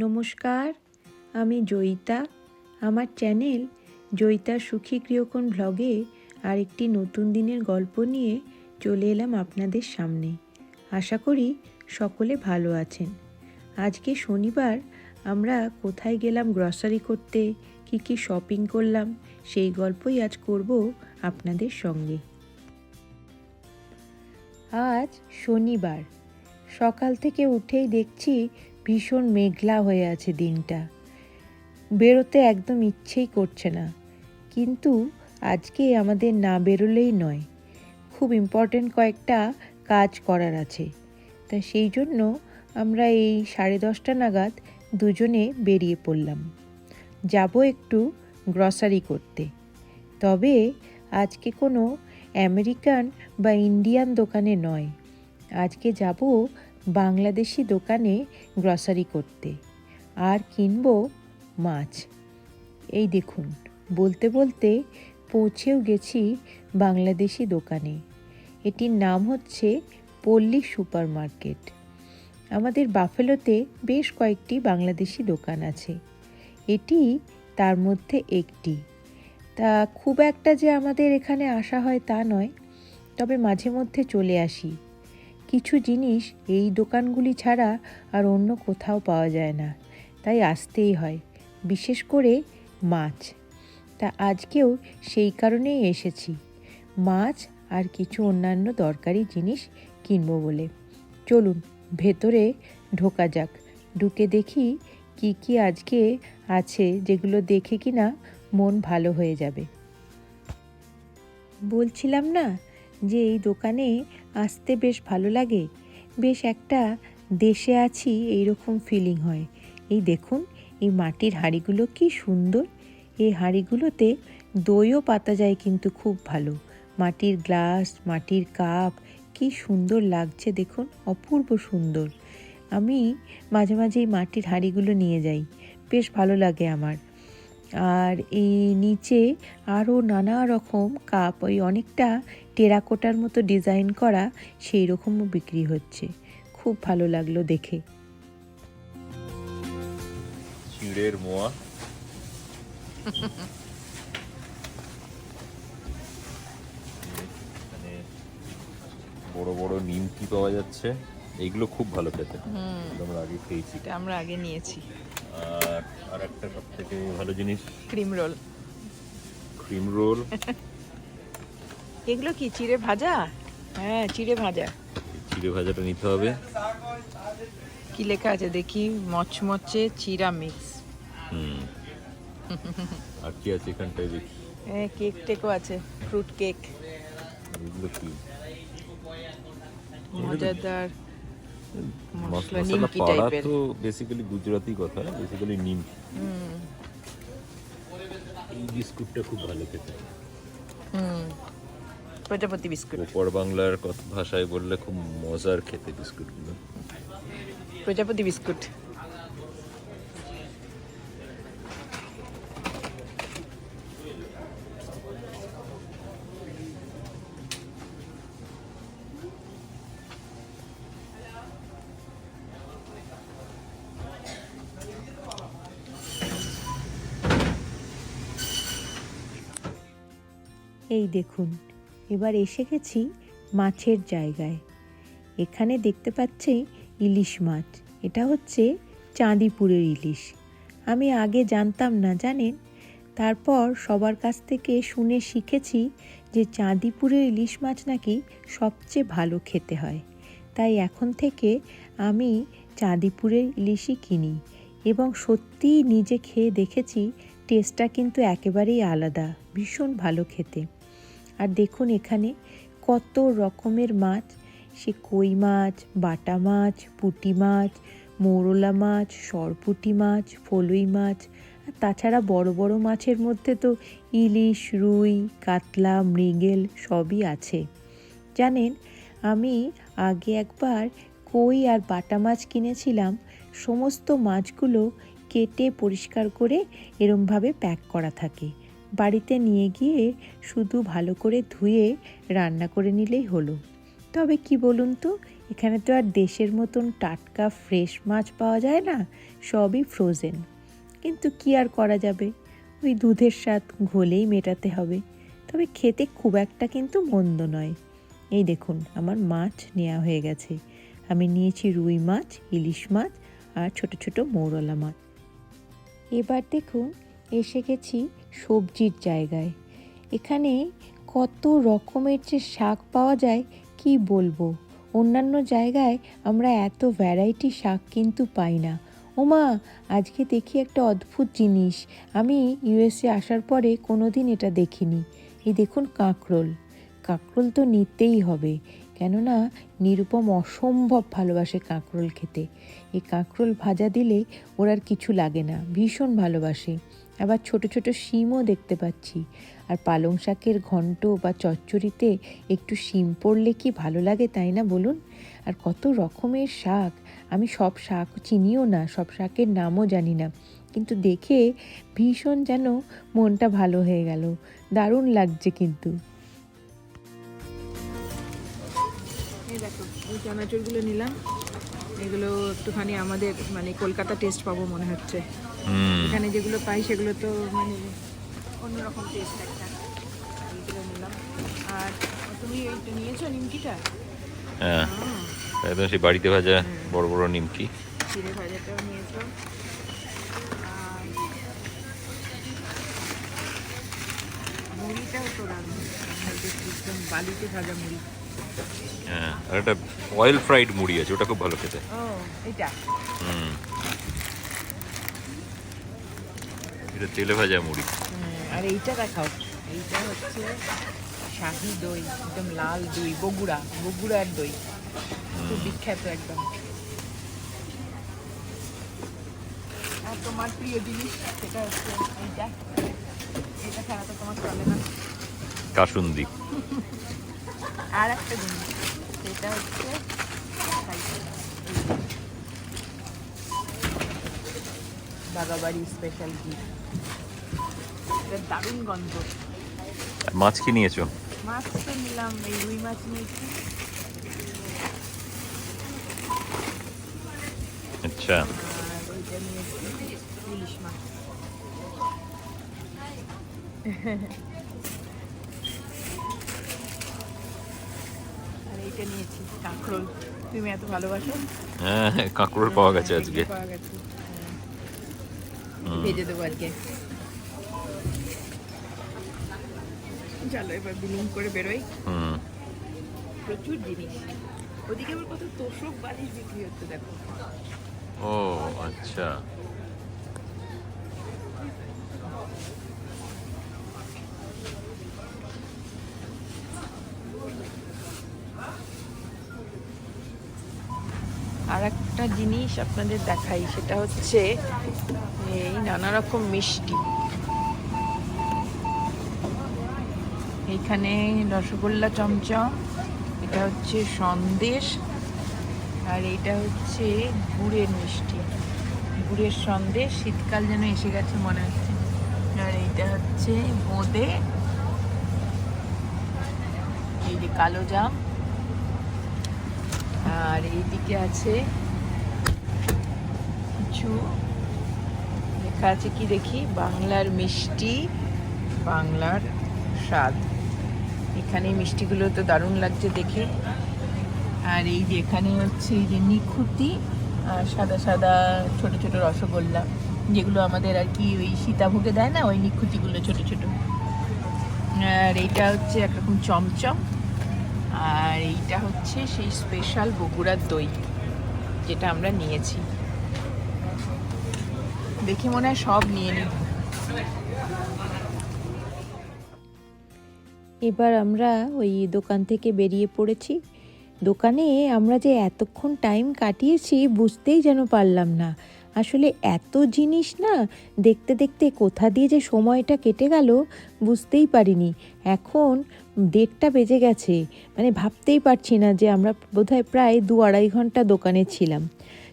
নমস্কার, আমি জয়িতা। আমার চ্যানেল জয়িতা সুখী গৃহকোণ ভ্লগে আরেকটি নতুন দিনের গল্প নিয়ে চলে এলাম আপনাদের সামনে। আশা করি সকলে ভালো আছেন। আজকে শনিবার, আমরা কোথায় গেলাম, গ্রসারি করতে, কি কি শপিং করলাম, সেই গল্পই আজ করব আপনাদের সঙ্গে। আজ শনিবার। সকাল থেকে উঠেই দেখছি ভীষণ মেঘলা হয়ে আছে দিনটা। বেরোতে একদম ইচ্ছেই করছে না। কিন্তু আজকে আমাদের না বেরোলেই নয়। খুব ইম্পর্ট্যান্ট কয়েকটা কাজ করার আছে। তা সেই জন্য আমরা এই সাড়ে দশটা নাগাদ দুজনে বেরিয়ে পড়লাম। যাব একটু গ্রসারি করতে। তবে আজকে কোনো আমেরিকান বা ইন্ডিয়ান দোকানে নয়। আজকে যাব বাংলাদেশি দোকানে গ্রসারি করতে। আর কিনব মাছ। এই দেখুন, বলতে বলতে পৌঁছেও গেছি বাংলাদেশি দোকানে। এটির নাম হচ্ছে পল্লী সুপার মার্কেট আমাদের বাফেলোতে বেশ কয়েকটি বাংলাদেশি দোকান আছে। এটি তার মধ্যে একটি। তা খুব একটা যে আমাদের এখানে আসা হয় তা নয়। তবে মাঝে মধ্যে চলে আসি। কিছু জিনিস এই দোকানগুলি ছাড়া আর অন্য কোথাও পাওয়া যায় না। তাই আসতেই হয়, বিশেষ করে মাছ। তা আজকেও সেই কারণেই এসেছি। মাছ আর কিছু অন্যান্য দরকারি জিনিস কিনবো বলে। চলুন, ভেতরে ঢোকা যাক। ঢুকে দেখি কি কি আজকে আছে যেগুলো দেখে কি না মন ভালো হয়ে যাবে। বলছিলাম না যে এই দোকানে আসতে বেশ ভালো লাগে। বেশ একটা দেশে আছি, এইরকম ফিলিং হয়। এই দেখুন, এই মাটির হাঁড়িগুলো কি সুন্দর। এই হাঁড়িগুলোতে দইও পাতা যায় কিন্তু খুব ভালো। মাটির গ্লাস মাটির কাপ কি সুন্দর লাগছে দেখুন, অপূর্ব সুন্দর। আমি মাঝে মাঝে এই মাটির হাঁড়িগুলো নিয়ে যাই। বেশ ভালো লাগে আমার। আর এই নিচে আরও নানা রকম কাপ ওই অনেকটা টেরাকোটার মতো ডিজাইন করা সেই রকমও বিক্রি হচ্ছে। খুব ভালো লাগল দেখে। চিড়ের মোয়া। বড় বড় নিমকি পাওয়া যাচ্ছে? এইগুলো খুব ভালো খেতে। এগুলো আমরা আগে খেয়েছি। আমরা আগে নিয়েছি। আর আর একটা সব থেকে ভালো জিনিস? Cream roll. Cream roll? এগুলো কি চিড়ে ভাজা? হ্যাঁ চিড়ে ভাজা। চিড়ে ভাজাটা নিতে হবে। কি লেখা আছে? দেখি মচমচে চিরা মিক্স। হুম। আর কি আছে এখানটায় দেখি। কেক টেকও আছে ফ্রুট কেক। এগুলো কি? মজাদার। মশলা পাড়া তো বেসিক্যালি গুজরাতি কথা বেসিক্যালি নিম এই বিস্কুটটা খুব ভালো খেতে। হুম। প্রজাপতি বিস্কুট। উপর বাংলার কথা ভাষায় বললে খুব মজার খেতে বিস্কুটগুলো। প্রজাপতি বিস্কুট। এই দেখুন, এবার এসে গেছি মাছের জায়গায়। এখানে দেখতে পাচ্ছি ইলিশ মাছ, এটা হচ্ছে চাঁদিপুরের ইলিশ। আমি আগে জানতাম না, জানেন? তারপর সবার কাছ থেকে শুনে শিখেছি যে চাঁদিপুরের ইলিশ মাছ নাকি সবচেয়ে ভালো খেতে হয়। তাই এখন থেকে আমি চাঁদিপুরের ইলিশই কিনি এবং সত্যিই নিজে খেয়ে দেখেছি টেস্টটা কিন্তু একেবারেই আলাদা, ভীষণ ভালো খেতে। আর দেখুন এখানে কত রকমের মাছ। সে কই মাছ, বাটা মাছ, পুঁটি মাছ, মৌরলা মাছ, সরপুঁটি মাছ, ফলুই মাছ। আর তাছাড়া বড় বড় মাছের মধ্যে তো ইলিশ, রুই, কাতলা, মৃগেল সবই আছে। জানেন, আমি আগে একবার কই আর বাটা মাছ কিনেছিলাম। সমস্ত মাছগুলো কেটে পরিষ্কার করে এরমভাবে প্যাক করা থাকে। বাড়িতে নিয়ে গিয়ে শুধু ভালো করে ধুয়ে রান্না করে নিলেই হলো। তবে কি বলুন তো, এখানে তো আর দেশের মতন টাটকা ফ্রেশ মাছ পাওয়া যায় না, সবই ফ্রোজেন কিন্তু কি আর করা যাবে? ওই দুধের স্বাদ ঘোলেই মেটাতে হবে। তবে খেতে খুব একটা কিন্তু মন্দ নয়। এই দেখুন, আমার মাছ নেওয়া হয়ে গেছে। আমি নিয়েছি রুই মাছ, ইলিশ মাছ আর ছোট ছোট মৌরলা মাছ। এবার দেখুন, এসে গেছি সবজির জায়গায়। এখানে কত রকমের যে শাক পাওয়া যায়, কি বলব? অন্যান্য জায়গায় আমরা এত ভ্যারাইটি শাক কিন্তু পাই না। ওমা, আজকে দেখি একটা অদ্ভুত জিনিস। আমি ইউএসএ আসার পরে কোনো দিন এটা দেখিনি। এই দেখুন কাঁকরোল। কাঁকরোল তো নিতেই হবে। কেননা নিরুপম অসম্ভব ভালোবাসে কাঁকরোল খেতে। এই কাঁকরোল ভাজা দিলে ওর আর কিছু লাগে না। ভীষণ ভালোবাসে। আবার ছোট ছোট শিমও দেখতে পাচ্ছি। আর পালং শাকের ঘন্ট বা চচ্চড়িতে একটু শিম পড়লে কি ভালো লাগে তাই না বলুন? আর কত রকমের শাক, আমি সব শাক চিনিও না, সব শাকের নামও জানি না। কিন্তু দেখে ভীষণ যেন মনটা ভালো হয়ে গেল, দারুণ লাগছে কিন্তু। এই দেখো এই চানাচুরগুলো নিলাম। এগুলো একটুখানি আমাদের মানে কলকাতা টেস্ট পাবো মনে হচ্ছে। এখানে যেগুলো পাই সেগুলো তো মানে অন্যরকম টেস্ট একটা। এইগুলো নিলাম। আর তুমি এইটা নিয়েছো নিমকিটা? হ্যাঁ। একদম সেই বাড়িতে ভাজা বড় বড় নিমকি। চিড়ে ভাজাটাও নিয়েছো। আর মুড়িটাও তো রান্না। একদম বালিতে ভাজা মুড়ি। হ্যাঁ আর একটা অয়েল ফ্রাইড মুড়ি আছে ওটা খুব ভালো খেতে। এটা। হুম। এটা তেলে ভাজা মুড়ি। আর এইটা দেখাও। এইটা হচ্ছে শাহি দই একদম লাল দই বগুড়া বগুড়ার দই। খুব বিখ্যাত একদম। আর তোমার প্রিয় জিনিস সেটা হচ্ছে এইটা। এটা ছাড়া তো তোমার চলে না। কাসুন্দি। আর একটা জিনিস সেটা হচ্ছে বাগাবাড়ি স্পেশাল ঘি দারুণ গন্ধ। মাছ কি নিয়েছো? মাছ তো নিলাম এই রুই মাছ নিয়েছি। আচ্ছা। ইলিশ মাছ। এইটা নিয়েছি কাঁকরোল। তুমি এত ভালোবাসো? হ্যাঁ কাঁকড়োর পাওয়া গেছে আজকে। পাওয়া গেছে। ভেজে দেবো আজকে। চলো এবার বিলিং করে বেরোই। হুম। প্রচুর জিনিস। ওদিকে আবার কত তোষক বালিশ বিক্রি হচ্ছে দেখো। ও আচ্ছা। আর একটা জিনিস আপনাদের দেখাই, সেটা হচ্ছে এই নানা রকম মিষ্টি। এইখানে রসগোল্লা চমচম, এটা হচ্ছে সন্দেশ, আর এইটা হচ্ছে গুড়ের মিষ্টি। গুড়ের সন্দেশ শীতকাল যেন এসে গেছে মনে হচ্ছে। আর এইটা হচ্ছে বোঁদে, এই যে কালো জাম। আর এইদিকে আছে কিছু। লেখা আছে কি দেখি? বাংলার মিষ্টি, বাংলার স্বাদ। এখানে মিষ্টিগুলো তো দারুণ লাগছে দেখে। আর এই যে এখানে হচ্ছে এই যে নিখুতি আর সাদা সাদা ছোট ছোট রসগোল্লা, যেগুলো আমাদের আর কি ওই সীতাভোগে দেয় না? ওই নিখুতিগুলো ছোট ছোট। আর এইটা হচ্ছে একরকম চমচম। আর এইটা হচ্ছে সেই স্পেশাল বগুড়ার দই, যেটা আমরা নিয়েছি। দেখে মনে হয় সব নিয়ে নিই এবার আমরা ওই দোকান থেকে বেরিয়ে পড়েছি। দোকানে আমরা যে এতক্ষণ টাইম কাটিয়েছি বুঝতেই যেন পারলাম না। আসলে এত জিনিস না, দেখতে দেখতে কোথা দিয়ে যে সময়টা কেটে গেল, বুঝতেই পারিনি। এখন দেড়টা বেজে গেছে মানে ভাবতেই পারছি না যে আমরা বোধহয় প্রায় দু আড়াই ঘণ্টা দোকানে ছিলাম।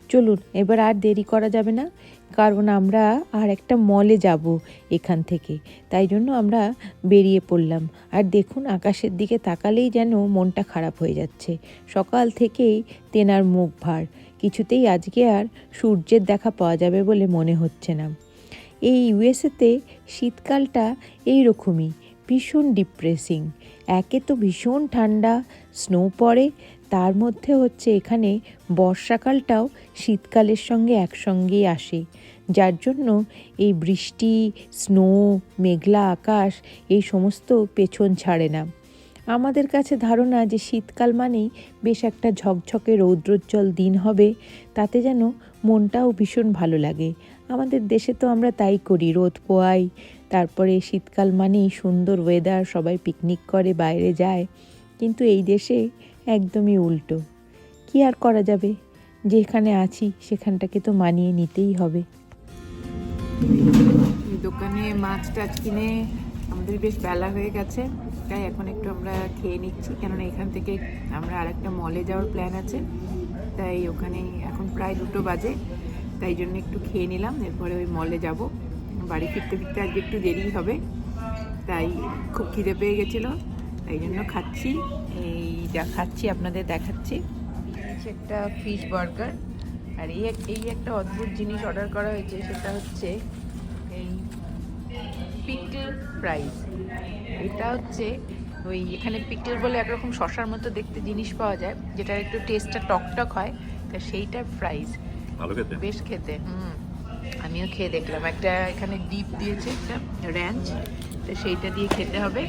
চলুন, এবার আর দেরি করা যাবে না, কারণ আমরা আর একটা মলে যাব এখান থেকে। তাই জন্য আমরা বেরিয়ে পড়লাম। আর দেখুন, আকাশের দিকে তাকালেই যেন মনটা খারাপ হয়ে যাচ্ছে। সকাল থেকেই তেনার মুখ ভার। কিছুতেই আজকে আর সূর্যের দেখা পাওয়া যাবে বলে মনে হচ্ছে না। এই ইউএসএতে শীতকালটা এই রকমই ভীষণ ডিপ্রেসিং একে তো ভীষণ ঠান্ডা স্নো পড়ে, তার মধ্যে হচ্ছে এখানে বর্ষাকালটাও শীতকালের সঙ্গে একসঙ্গেই আসে। যার জন্য এই বৃষ্টি স্নো মেঘলা আকাশ, এই সমস্ত পেছন ছাড়ে না। আমাদের কাছে ধারণা যে শীতকাল মানেই বেশ একটা ঝকঝকে রৌদ্রোজ্জ্বল দিন হবে, তাতে যেন মনটাও ভীষণ ভালো লাগে। আমাদের দেশে তো আমরা তাই করি, রোদ পোয়াই তারপরে শীতকাল মানেই সুন্দর ওয়েদার সবাই পিকনিক করে, বাইরে যায়। কিন্তু এই দেশে একদমই উল্টো। কি আর করা যাবে? যেখানে আছি, সেখানটাকে তো মানিয়ে নিতেই হবে। দোকানে মাছ টাছ কিনে আমাদের বেশ বেলা হয়ে গেছে। তাই এখন একটু আমরা খেয়ে নিচ্ছি। কেননা এখান থেকে আমরা আরেকটা মলে যাওয়ার প্ল্যান আছে। তাই ওখানে এখন প্রায় দুটো বাজে। তাই জন্য একটু খেয়ে নিলাম। এরপরে ওই মলে যাব। বাড়ি ফিরতে ফিরতে আজকে একটু দেরি হবে তাই খুব খিদে পেয়ে গেছিল তাই জন্য খাচ্ছি। এই যা খাচ্ছি আপনাদের দেখাচ্ছি। হচ্ছে একটা ফিশ বার্গার আর এই এক- এই একটা অদ্ভুত জিনিস অর্ডার করা হয়েছে সেটা হচ্ছে এই পিকল ফ্রাইজ এটা হচ্ছে ওই এখানে পিকল বলে একরকম শশার মতো দেখতে জিনিস পাওয়া যায় যেটার একটু টেস্টটা টকটক হয় তা সেইটার ফ্রাইজ ভালো বেশ খেতে হুম। আমিও খেয়ে দেখলাম। একটা এখানে ডিপ দিয়েছে একটা র্যাঞ্চ তো সেইটা দিয়ে খেতে হবে।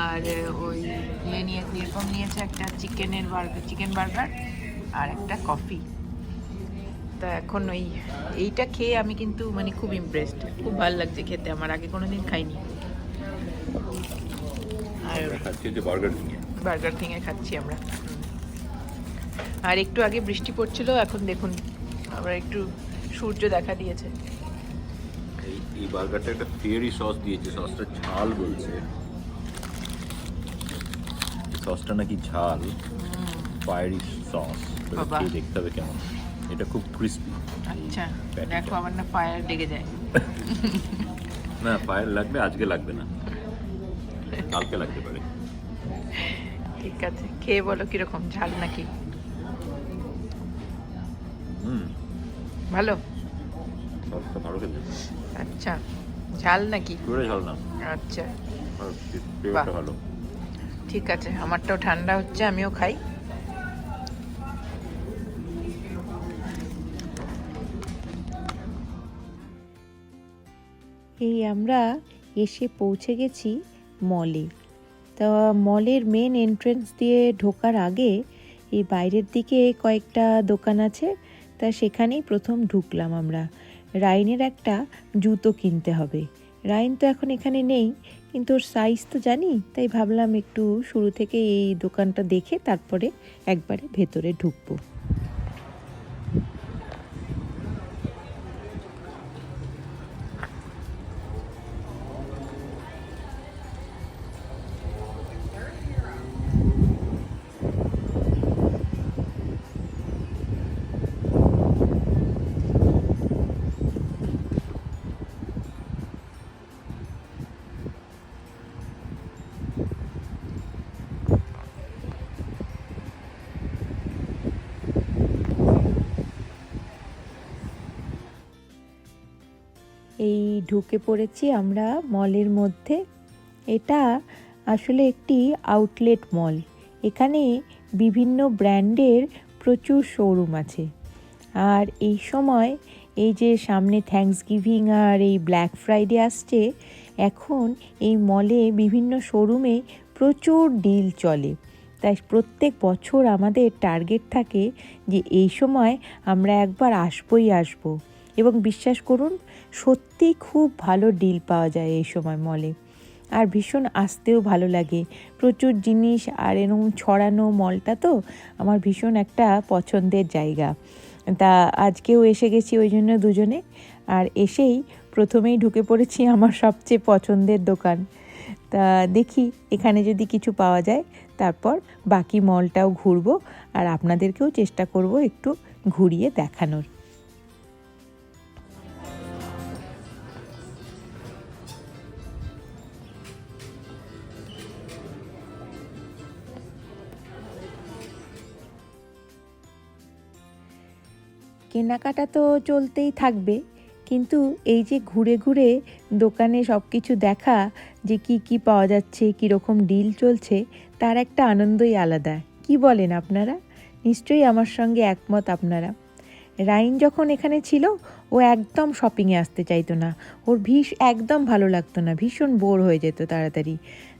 আর ওই ইয়ে নিয়ে এরকম নিয়েছে একটা চিকেনের বার্গার চিকেন বার্গার আর একটা কফি। তা এখন ওই এইটা খেয়ে আমি কিন্তু মানে খুব ইমপ্রেসড খুব ভালো লাগছে খেতে। আমার আগে কোনো দিন খাইনি। আর বার্গার কিংয়ে খাচ্ছি আমরা। আর একটু আগে বৃষ্টি পড়ছিল এখন দেখুন। আবার একটু সূর্য দেখা দিয়েছে। এই বার্গারটা একটা ফিয়ারি সস দিয়েছে সসটা ঝাল বলছে। সসটা নাকি ঝাল। Fiery sauce. খেয়ে দেখতে হবে কেমন। এটা খুব ক্রিস্পি আচ্ছা দেখো আমার না ফায়ার লেগে যায়। না ফায়ার লাগবে আজকে লাগবে না। কালকে লাগতে পারে। ঠিক আছে খেয়ে বলো কীরকম ঝাল নাকি। হুম। ভালো? আচ্ছা ঝাল নাকি? পুরো ঝাল না। আচ্ছা। ভালো। ঠিক আছে আমারটাও ঠান্ডা হচ্ছে আমিও খাই। এই আমরা এসে পৌঁছে গেছি মলে। তা মলের মেন এন্ট্রেন্স দিয়ে ঢোকার আগে এই বাইরের দিকে কয়েকটা দোকান আছে। তা সেখানেই প্রথম ঢুকলাম আমরা। রাইনের একটা জুতো কিনতে হবে। রাইন তো এখন এখানে নেই, কিন্তু ওর সাইজ তো জানি, তাই ভাবলাম একটু শুরু থেকে এই দোকানটা দেখে তারপরে একবারে ভেতরে ঢুকবো। এই ঢুকে পড়েছি আমরা মলের মধ্যে। এটা আসলে একটি আউটলেট মল এখানে বিভিন্ন ব্র্যান্ডের প্রচুর শোরুম আছে। আর এই সময় এই যে সামনে থ্যাঙ্কস গিভিং আর এই ব্ল্যাক ফ্রাইডে আসছে, এখন এই মলে বিভিন্ন শোরুমে প্রচুর ডিল চলে। তাই প্রত্যেক বছর আমাদের টার্গেট থাকে যে এই সময় আমরা একবার আসবই আসব। এবং বিশ্বাস করুন, সত্যি খুব ভালো ডিল পাওয়া যায় এই সময় মলে আর ভীষণ আসতেও ভালো লাগে। প্রচুর জিনিস আর এরকম ছড়ানো মলটা তো আমার ভীষণ একটা পছন্দের জায়গা। তা আজকেও এসে গেছি ওই জন্য দুজনে। আর এসেই প্রথমেই ঢুকে পড়েছি আমার সবচেয়ে পছন্দের দোকান। তা দেখি এখানে যদি কিছু পাওয়া যায়, তারপর বাকি মলটাও ঘুরবো। আর আপনাদেরকেও চেষ্টা করব একটু ঘুরিয়ে দেখানোর। কেনাকাটা তো চলতেই থাকবে, কিন্তু এই যে ঘুরে ঘুরে দোকানে সব কিছু দেখা যে কি কি পাওয়া যাচ্ছে, কীরকম ডিল চলছে, তার একটা আনন্দই আলাদা। কি বলেন আপনারা? নিশ্চয়ই আমার সঙ্গে একমত আপনারা। রাইন যখন এখানে ছিল, ও একদম শপিংয়ে আসতে চাইতো না। ওর ভীষ একদম ভালো লাগতো না, ভীষণ বোর হয়ে যেত তাড়াতাড়ি।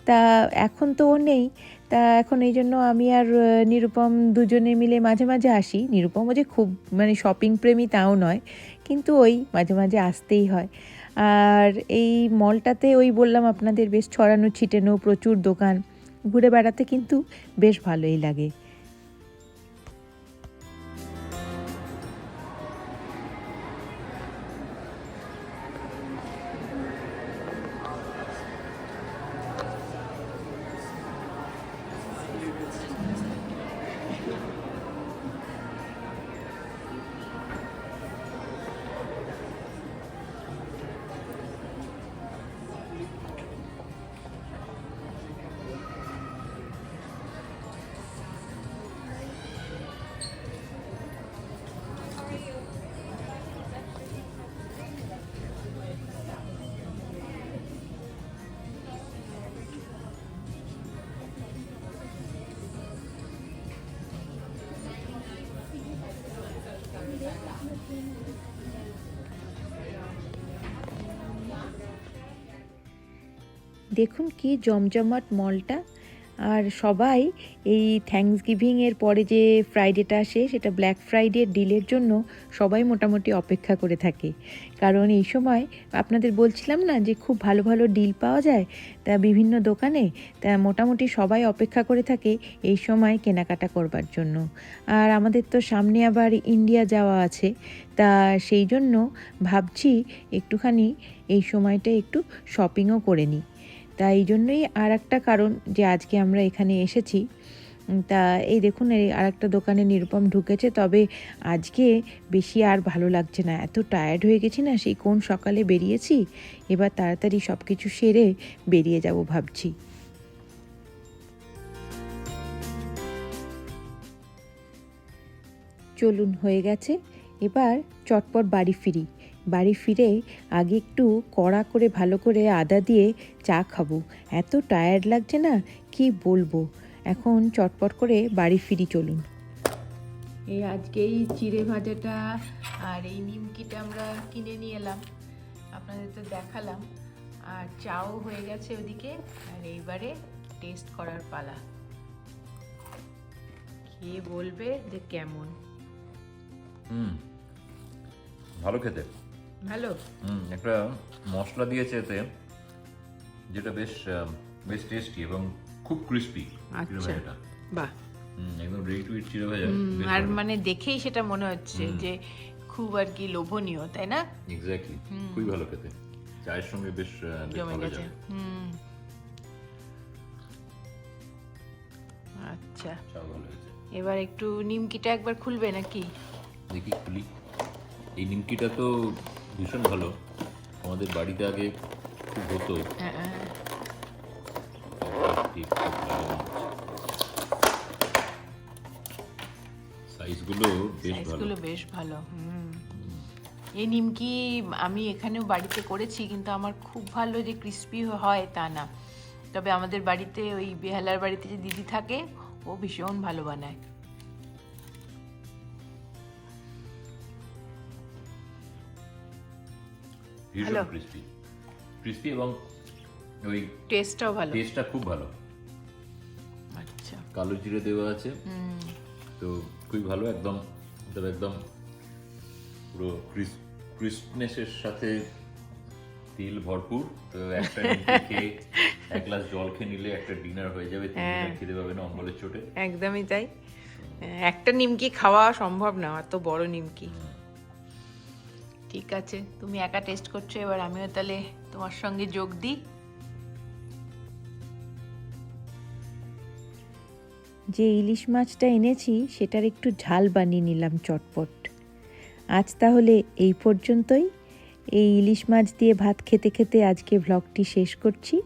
তা এখন তো ও নেই তা এখন এই জন্য আমি আর নিরুপম দুজনে মিলে মাঝে মাঝে আসি। নিরুপমও যে খুব মানে শপিং প্রেমী তাও নয়, কিন্তু ওই মাঝে মাঝে আসতেই হয়। আর এই মলটাতে ওই বললাম আপনাদের বেশ ছড়ানো ছিটানো প্রচুর দোকান, ঘুরে বেড়াতে কিন্তু বেশ ভালোই লাগে। দেখুন কি জমজমাট মলটা। আর সবাই এই থ্যাঙ্কস গিভিংয়ের পরে যে ফ্রাইডেটা আসে, সেটা ব্ল্যাক ফ্রাইডে ডিলের জন্য সবাই মোটামুটি অপেক্ষা করে থাকে। কারণ এই সময় আপনাদের বলছিলাম না যে খুব ভালো ভালো ডিল পাওয়া যায়, তা বিভিন্ন দোকানে তা মোটামুটি সবাই অপেক্ষা করে থাকে এই সময় কেনাকাটা করবার জন্য। আর আমাদের তো সামনে আবার ইন্ডিয়া যাওয়া আছে, তা সেই জন্য ভাবছি একটুখানি এই সময়টা একটু শপিংও করে নিই। তা এই জন্যই আর একটা কারণ যে আজকে আমরা এখানে এসেছি। তা এই দেখুন, এই আর একটা দোকানে নিরুপম ঢুকেছে। তবে আজকে বেশি আর ভালো লাগছে না। এত টায়ার্ড হয়ে গেছি না, সেই কোন সকালে বেরিয়েছি? এবার তাড়াতাড়ি সব কিছু সেরে বেরিয়ে যাব ভাবছি। চলুন, হয়ে গেছে। এবার চটপট বাড়ি ফিরি। বাড়ি ফিরে আগে একটু কড়া করে ভালো করে আদা দিয়ে চা খাব। এত টায়ার্ড লাগছে না? কি বলব? এখন চটপট করে বাড়ি ফিরি চলুন। এই আজকে এই চিড়ে ভাজাটা আর এই নিমকিটা আমরা কিনে নিয়ে এলাম। আপনাদের তো দেখালাম। আর চাও হয়ে গেছে ওদিকে। আর এইবারে টেস্ট করার পালা। কে বলবে যে কেমন? হুম ভালো খেতে। ভালো হুম একটা মশলা দিয়েছে এতে যেটা বেশ বেশ টেস্টি এবং খুব ক্রিস্পি আচ্ছা। বাহ। একদম রেডি টু ইট চিড়ে ভাজা আর মানে দেখেই সেটা মনে হচ্ছে যে খুব আর কি লোভনীয় তাই না? এক্স্যাক্টলি খুবই ভালো খেতে। চায়ের সঙ্গে বেশ জমে গেছে। হুম। আচ্ছা। এবার একটু নিমকিটা একবার খুলবে নাকি? দেখি খুলি। এই নিমকিটা তো ভীষণ ভালো। আমাদের বাড়িতে আগে খুব হতো। হ্যাঁ, হ্যাঁ। সাইজগুলো বেশ ভালো। সাইজগুলো বেশ ভালো হুম। এই নিমকি আমি এখানেও বাড়িতে করেছি কিন্তু আমার খুব ভালো যে ক্রিস্পি হয় তা না। তবে আমাদের বাড়িতে ওই বেহালার বাড়িতে যে দিদি থাকে ও ভীষণ ভালো বানায়। ভীষণ ভালো। ক্রিস্পি ক্রিস্পি এবং ওই টেস্টটাও ভালো। টেস্টটা খুব ভালো। আচ্ছা। কালো জিরে দেওয়া আছে। হুম। তো খুবই ভালো একদম একদম পুরো ক্রিস্পনেসের সাথে তেল ভরপুর। তো একটা নিমকি খেয়ে এক গ্লাস জল খেয়ে নিলে একটা ডিনার হয়ে যাবে তিন হ্যাঁ। দিনের খেতে পাবে না অম্বলের চোটে। একদমই তাই। একটা নিমকি খাওয়া সম্ভব না এত বড় নিমকি। ঠিক আছে, তুমি একা টেস্ট করছ, এবার আমিও তাহলে তোমার সঙ্গে যোগ দিই। যে ইলিশ মাছটা এনেছি, সেটার একটু ঝাল বানিয়ে নিলাম চটপট। আজ তাহলে এই পর্যন্তই। এই ইলিশ মাছ দিয়ে ভাত খেতে খেতে আজকে ভ্লগটি শেষ করছি।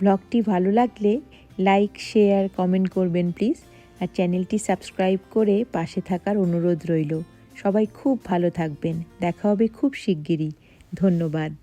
ভ্লগটি ভালো লাগলে লাইক শেয়ার কমেন্ট করবেন প্লিজ আর চ্যানেলটি সাবস্ক্রাইব করে পাশে থাকার অনুরোধ রইল। সবাই খুব ভালো থাকবেন। দেখা হবে খুব শিগগিরই। ধন্যবাদ।